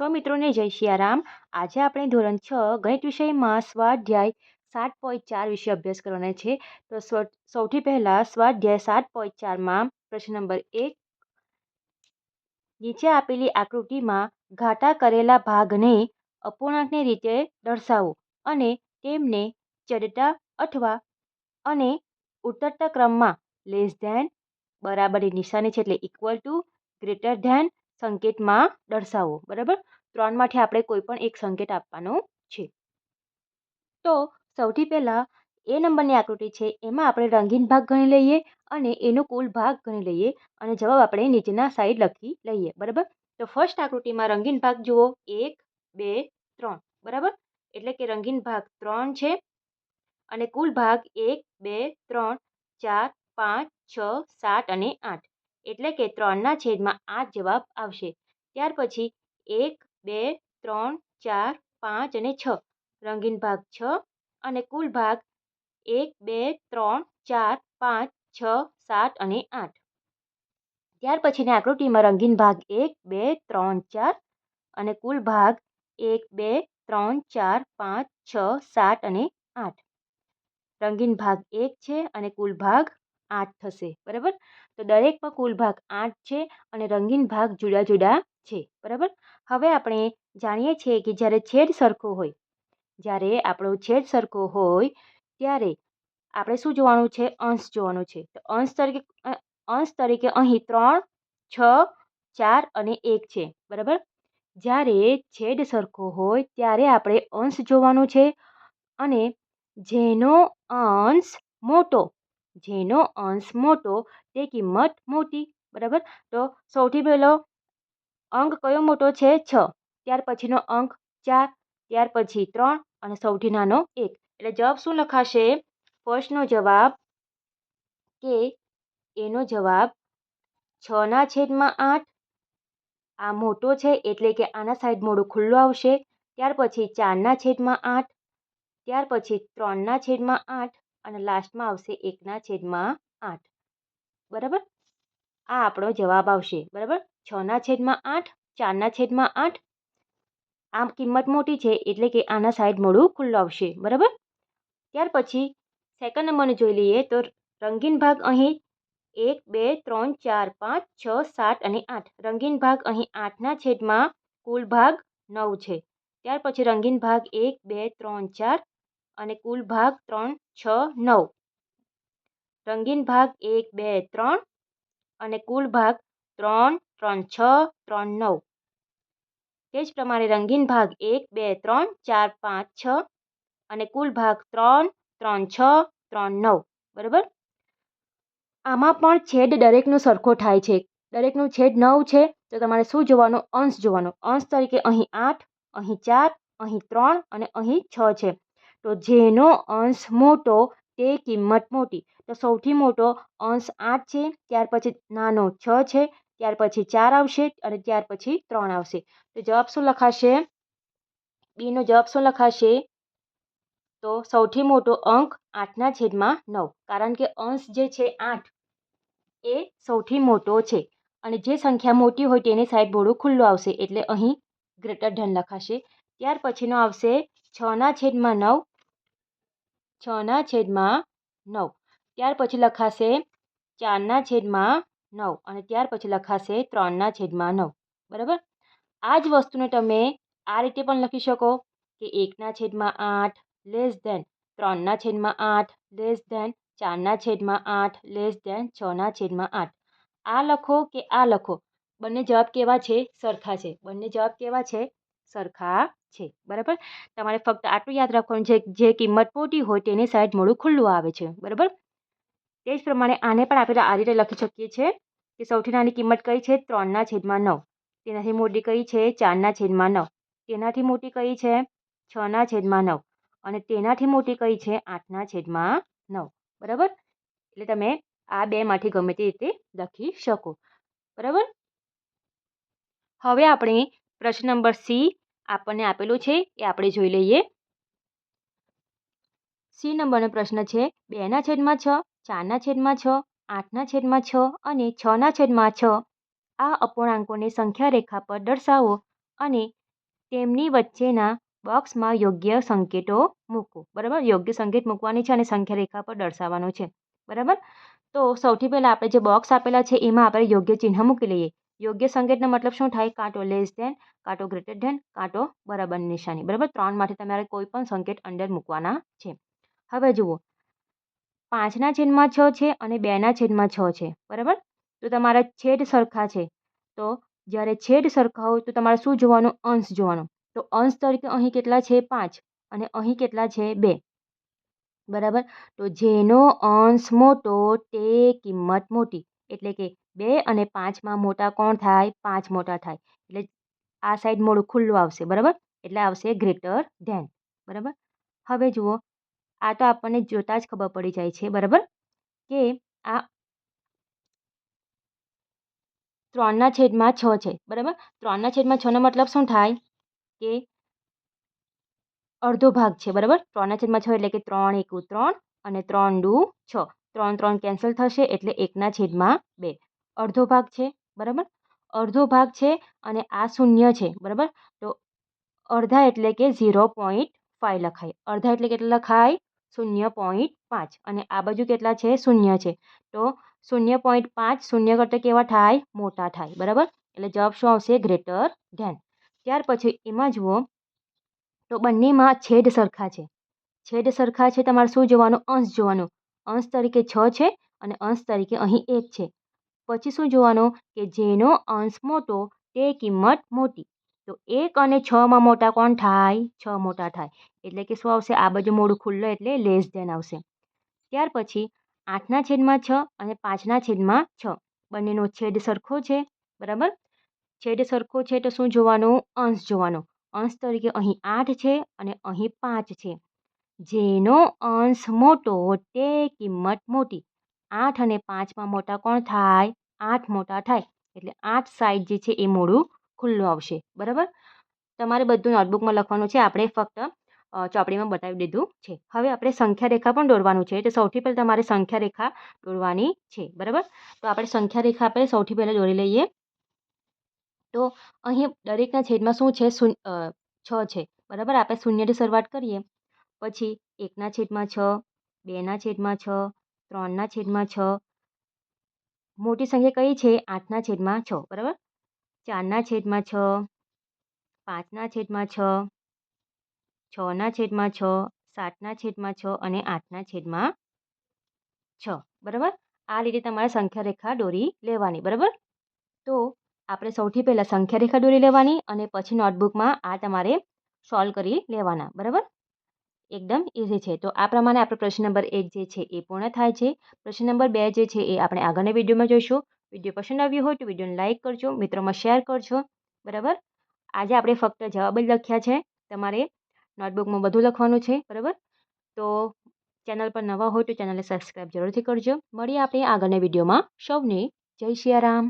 સો મિત્રોને જય સિયારામ આજે આપણે ધોરણ છ ગણિત વિષયમાં સ્વાધ્યાય સાત પોઈન્ટ ચાર વિશે અભ્યાસ કરવાના છે. તો સૌથી પહેલાં સ્વાધ્યાય સાત પોઈન્ટ ચારમાં પ્રશ્ન નંબર એક. નીચે આપેલી આકૃતિમાં ઘાટા કરેલા ભાગને અપૂર્ણાંકની રીતે દર્શાવો અને તેમને ચડતા અથવા અને ઉતરતા ક્રમમાં લેસ ધેન બરાબરની નિશાની છે એટલે ઇક્વલ ટુ ગ્રેટર ધેન સંકેતમાં દર્શાવો, બરાબર? ત્રણમાંથી આપણે કોઈ પણ એક સંકેત આપવાનો છે. તો સૌથી પહેલાં એ નંબરની આકૃતિ છે, એમાં આપણે રંગીન ભાગ ગણી લઈએ અને એનો કુલ ભાગ ગણી લઈએ અને જવાબ આપણે નીચેના સાઈડ લખી લઈએ, બરાબર? તો ફર્સ્ટ આકૃતિમાં રંગીન ભાગ જુઓ, એક, બે, ત્રણ, બરાબર? એટલે કે રંગીન ભાગ ત્રણ છે અને કુલ ભાગ એક, બે, ત્રણ, ચાર, પાંચ, છ, સાત અને આઠ. એટલે કે ત્રણના છેદમાં આઠ જવાબ આવશે. ત્યાર પછી એક, બે, ત્રણ, ચાર, પાંચ અને છ. રંગીન ભાગ છ અને કુલ ભાગ એક, બે, ત્રણ, ચાર, પાંચ, છ, સાત અને આઠ. ત્યાર પછીની આકૃતિમાં રંગીન ભાગ એક, બે, ત્રણ, ચાર અને કુલ ભાગ એક, બે, ત્રણ, ચાર, પાંચ, છ, સાત અને આઠ. રંગીન ભાગ એક છે અને કુલ ભાગ આઠ થશે. બરાબર? તો દરેકમાં કુલ ભાગ આઠ છે અને રંગીન ભાગ જુદા જુદા છે, બરાબર? હવે આપણે જાણીએ છીએ કે જ્યારે છેદ સરખો હોય, જ્યારે આપણો છેદ સરખો હોય, ત્યારે આપણે શું જોવાનું છે? અંશ જોવાનું છે. તો અંશ તરીકે અંશ તરીકે અહીં ત્રણ, છ, ચાર અને એક છે, બરાબર? જ્યારે છેદ સરખો હોય, ત્યારે આપણે અંશ જોવાનું છે અને જેનો અંશ મોટો જેનો અંશ મોટો તે કિંમત મોટી, બરાબર? તો સૌથી પહેલો અંક કયો મોટો છે? છ. ત્યાર પછીનો અંક ચાર, ત્યાર પછી ત્રણ અને સૌથી નાનો એક. એટલે જવાબ શું લખાશે? ફર્સ્ટનો જવાબ કે એનો જવાબ છના છેદમાં આઠ. આ મોટો છે એટલે કે આના સાઈડ મોડું ખુલ્લું આવશે. ત્યાર પછી ચારના છેદમાં આઠ, ત્યાર પછી ત્રણના છેદમાં આઠ અને લાસ્ટમાં આવશે એકના છેદમાં આઠ. બરાબર? આ આપણો જવાબ આવશે. બરાબર? છના છેદમાં આઠ, ચારના છેદમાં આઠ. આમ કિંમત મોટી છે એટલે કે આના સાઈડ મોડું ખુલ્લું આવશે. બરાબર? ત્યાર પછી સેકન્ડ નંબરને જોઈ લઈએ તો રંગીન ભાગ અહીં એક, બે, ત્રણ, ચાર, પાંચ, છ, સાત અને આઠ. રંગીન ભાગ અહીં આઠના છેદમાં કુલ ભાગ નવ છે. ત્યાર પછી રંગીન ભાગ એક, બે, ત્રણ, ચાર અને કુલ ભાગ ત્રણ છ, નવ. રંગીન ભાગ એક, બે, ત્રણ અને કુલ ભાગ ત્રણ ત્રણ, છ, ત્રણ, નવ. તે જ પ્રમાણે રંગીન ભાગ એક, બે, ત્રણ, ચાર, પાંચ, છ અને કુલ ભાગ ત્રણ ત્રણ, છ, ત્રણ, નવ. બરાબર? આમાં પણ છેદ દરેકનો સરખો થાય છે. દરેકનું છેદ નવ છે, તો તમારે શું જોવાનું? અંશ જોવાનો. અંશ તરીકે અહીં આઠ, અહીં ચાર, અહીં ત્રણ અને અહીં છ છે. તો જેનો અંશ મોટો તે કિંમત મોટી. તો સૌથી મોટો અંશ આઠ છે, ત્યાર પછી નાનો છ છે, ત્યાર પછી ચાર આવશે અને ત્યાર પછી ત્રણ આવશે. તો જવાબ શું લખાશે? બીનો જવાબ શું લખાશે? તો સૌથી મોટો અંક આઠના છેદમાં નવ. કારણ કે અંશ જે છે આઠ, એ સૌથી મોટો છે. અને જે સંખ્યા મોટી હોય તેની સાઈડ બોડું ખુલ્લું આવશે. એટલે અહીં ગ્રેટર ધન લખાશે. ત્યાર પછીનો આવશે છના છેદમાં નવ છના છેદમાં નવ. ત્યાર પછી લખાશે ચારના છેદમાં નવ અને ત્યાર પછી લખાશે ત્રણના છેદમાં નવ. બરાબર? આ જ વસ્તુને તમે આ રીતે પણ લખી શકો કે એકના છેદમાં આઠ લેસ ધેન ત્રણના છેદમાં આઠ લેસ ધેન ચારના છેદમાં આઠ લેસ ધેન છના છેદમાં આઠ. આ લખો કે આ લખો. બંને જવાબ કેવા છે? સરખા છે. બંને જવાબ કેવા છે? સરખા છે, બરાબર? તમારે ફક્ત આટલું યાદ રાખવાનું છે જે કિંમત મોટી હોય તેની સાઈડ મોડું ખુલ્લું આવે છે, બરાબર? તે જ પ્રમાણે આને પણ આપણે આ રીતે લખી શકીએ છીએ કે સૌથી નાની કિંમત કઈ છે? ત્રણના છેદમાં નવ. તેનાથી મોટી કઈ છે? ચારના છેદમાં નવ. તેનાથી મોટી કઈ છે? છના છેદમાં નવ. અને તેનાથી મોટી કઈ છે? આઠના છેદમાં નવ. બરાબર? એટલે તમે આ બેમાંથી ગમે તે રીતે લખી શકો. બરાબર? હવે આપણે પ્રશ્ન નંબર સી આપણને આપેલો છે એ આપણે જોઈ લઈએ. સી નંબરનો પ્રશ્ન છે, બેના છેદમાં છ, ચારના છેદમાં છ, આઠના છેદમાં છ અને છના છેદમાં છ. આ અપૂર્ણાંકોને સંખ્યા રેખા પર દર્શાવો અને તેમની વચ્ચેના બોક્સમાં યોગ્ય સંકેતો મૂકો. બરાબર? યોગ્ય સંકેત મૂકવાની છે અને સંખ્યા રેખા પર દર્શાવવાનો છે. બરાબર? તો સૌથી પહેલાં આપણે જે બોક્સ આપેલા છે, એમાં આપણે યોગ્ય ચિહ્ન મૂકી લઈએ. યોગ્ય સંકેતનો મતલબ શું થાય? કાંટો લેસ ધેન કાંટો ગ્રેટર ધેન કાંટો બરાબર નિશાની. બરાબર? ત્રણમાંથી તમારે કોઈ પણ સંકેત અંદર મૂકવાના છે. હવે જુઓ. પાંચના છેદમાં છ છે અને બેના છેદમાં છ છે. બરાબર? તો તમારા છેદ સરખા છે. તો જ્યારે છેદ સરખા હોય તો તમારે શું જોવાનું? અંશ જોવાનો. તો અંશ તરીકે અહીં કેટલા છે? પાંચ. અને અહીં કેટલા છે? બે. બરાબર? તો જેનો અંશ મોટો તે કિંમત મોટી. એટલે કે બે અને પાંચમાં મોટા કોણ થાય? પાંચ મોટા થાય. એટલે આ સાઈડ મોડું ખુલ્લું આવશે, બરાબર? એટલે આવશે ગ્રેટર ધેન બરાબર? હવે જુઓ, આ તો આપણને જોતાં જ ખબર પડી જાય છે, બરાબર? કે આ ત્રણના છેદમાં છ છે, બરાબર? ત્રણના છેદમાં છનો મતલબ શું થાય? કે અડધો ભાગ છે, બરાબર? ત્રણના છેદમાં છ એટલે કે ત્રણ એકુ ત્રણ અને ત્રણ દુ છ. ત્રણ ત્રણ કેન્સલ થશે એટલે એકના છેદમાં બે. અડધો ભાગ છે, બરાબર? અડધો ભાગ છે અને આ શૂન્ય છે, બરાબર? તો અડધા એટલે કે ઝીરો પોઈન્ટ ફાઇવ લખાય. અડધા એટલે કેટલા લખાય? શૂન્ય પોઈન્ટ પાંચ. અને આ બાજુ કેટલા છે? શૂન્ય છે. તો શૂન્ય પોઈન્ટ પાંચ શૂન્ય કરતાં કેવા થાય? મોટા થાય, બરાબર? એટલે જવાબ શું આવશે? Greater than. ત્યાર પછી એમાં જુઓ. તો બંનેમાં છેદ સરખા છે. છેદ સરખા છે, તમારે શું જોવાનું? અંશ જોવાનું. અંશ તરીકે છ છે અને અંશ તરીકે અહીં એક છે. પછી શું જોવાનું કે જેનો અંશ મોટો તે કિંમત મોટી. તો એક અને છમાં મોટા કોણ થાય? છ મોટા થાય. એટલે કે શું આવશે? આ બાજુ મોડું ખુલ્લો એટલે લેસ ધેન આવશે. ત્યાર પછી આઠના છેદમાં છ અને પાંચના છેદમાં છ. બંનેનો છેદ સરખો છે. બરાબર? છેદ સરખો છે તો શું જોવાનું? અંશ જોવાનો. અંશ તરીકે અહીં આઠ છે અને અહીં પાંચ છે. જેનો અંશ મોટો તે કિંમત મોટી. આઠ અને પાંચમાં મોટા કોણ થાય? આઠ મોટા થાય. એટલે આઠ સાઈડ જે છે એ મોડું ખુલ્લું આવશે. બરાબર? તમારે બધું નોટબુકમાં લખવાનું છે. આપણે ફક્ત ચોપડીમાં બતાવી દીધું છે. હવે આપણે સંખ્યા રેખા પણ દોરવાનું છે. એટલે સૌથી પહેલાં તમારે સંખ્યા રેખા દોરવાની છે. બરાબર? તો આપણે સંખ્યા રેખા આપણે સૌથી પહેલાં દોરી લઈએ. તો અહીં દરેકના છેદમાં શું છે? છ છે. બરાબર? આપણે શૂન્યથી શરૂઆત કરીએ. પછી એકના છેદમાં છ, બેના છેદમાં છ ત્રણના છેદમાં છ. મોટી સંખ્યા કઈ છે? આઠના છેદમાં છ. બરાબર? ચારના છેદમાં છ. પાંચના છેદમાં છ. છના છેદમાં છ. સાતના છેદમાં છ અને આઠના છેદમાં છ. બરાબર? આ રીતે તમારે સંખ્યા રેખા દોરી લેવાની. બરાબર? તો આપણે સૌથી પહેલાં સંખ્યા રેખા દોરી લેવાની અને પછી નોટબુકમાં આ તમારે સોલ્વ કરી લેવાના. બરાબર? એકદમ ઇઝી છે. તો આ પ્રમાણે આપણો પ્રશ્ન નંબર એક જે છે એ પૂર્ણ થાય છે. પ્રશ્ન નંબર બે જે છે એ આપણે આગળના વિડીયોમાં જોઈશું. વીડિયો પસંદ આવ્યો હોય તો વિડીયોને લાઇક કરજો, મિત્રોમાં શેર કરજો. બરાબર? આજે આપણે ફક્ત જવાબ જ લખ્યા છે. તમારે નોટબુકમાં બધું લખવાનું છે. બરાબર? તો ચેનલ પર નવા હોય તો ચેનલને સબસ્ક્રાઈબ જરૂરથી કરજો. મળીએ આપણે આગળના વિડીયોમાં. સૌને જય સિયારામ